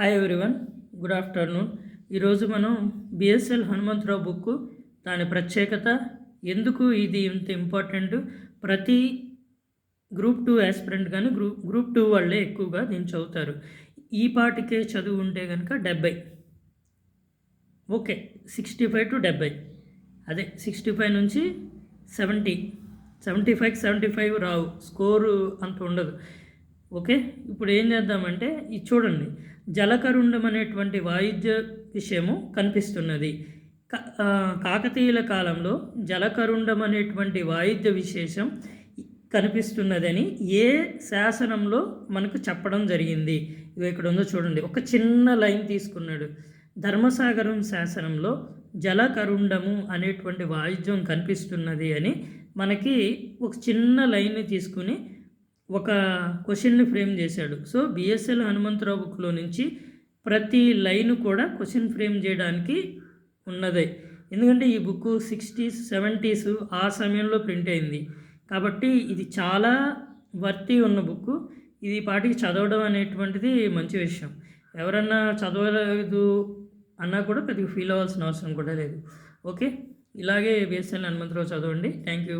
Hi everyone good afternoon ఈరోజు మనం BSL Hanumantharao book దాని ప్రత్యేకత ఎందుకు ఇది ఇంత ఇంపార్టెంట్ ప్రతి గ్రూప్ టూ యాస్పిరెంట్ కానీ గ్రూప్ గ్రూప్ టూ వాళ్ళే ఎక్కువగా దీన్ని చదువుతారు. ఈ పాటికే చదువు ఉంటే కనుక డెబ్బై. ఓకే సిక్స్టీ ఫైవ్ టు డెబ్బై. అదే సిక్స్టీ ఫైవ్ నుంచి seventy seventy five seventy five రావు. స్కోరు అంత ఉండదు. ఓకే? ఇప్పుడు ఏం చేద్దామంటే ఇది చూడండి జలకరుండం అనేటువంటి వాయిద్య విషయము కనిపిస్తున్నది. కాకతీయుల కాలంలో జలకరుండం అనేటువంటి వాయిద్య విశేషం కనిపిస్తున్నదని ఏ శాసనంలో మనకు చెప్పడం జరిగింది? ఇవి ఇక్కడ ఉందో చూడండి ఒక చిన్న లైన్ తీసుకున్నాడు. ధర్మసాగరం శాసనంలో జలకరుండము అనేటువంటి వాయిద్యం కనిపిస్తున్నది అని మనకి ఒక చిన్న లైన్ని తీసుకుని ఒక క్వశ్చన్ని ఫ్రేమ్ చేశాడు. సో బిఎస్ఎల్ హనుమంతరావు బుక్లో నుంచి ప్రతి లైన్ కూడా క్వశ్చన్ ఫ్రేమ్ చేయడానికి ఉన్నదే. ఎందుకంటే ఈ బుక్ సిక్స్టీస్ సెవెంటీస్ ఆ సమయంలో ప్రింట్ అయింది. కాబట్టి ఇది చాలా వర్తి ఉన్న బుక్ ఇది పాటికి చదవడం అనేటువంటిది మంచి విషయం. ఎవరన్నా చదవలేదు అన్నా కూడా పెద్దగా ఫీల్ అవ్వాల్సిన అవసరం కూడా లేదు. ఓకే? ఇలాగే బిఎస్ఎల్ హనుమంతరావు చదవండి. Thank you.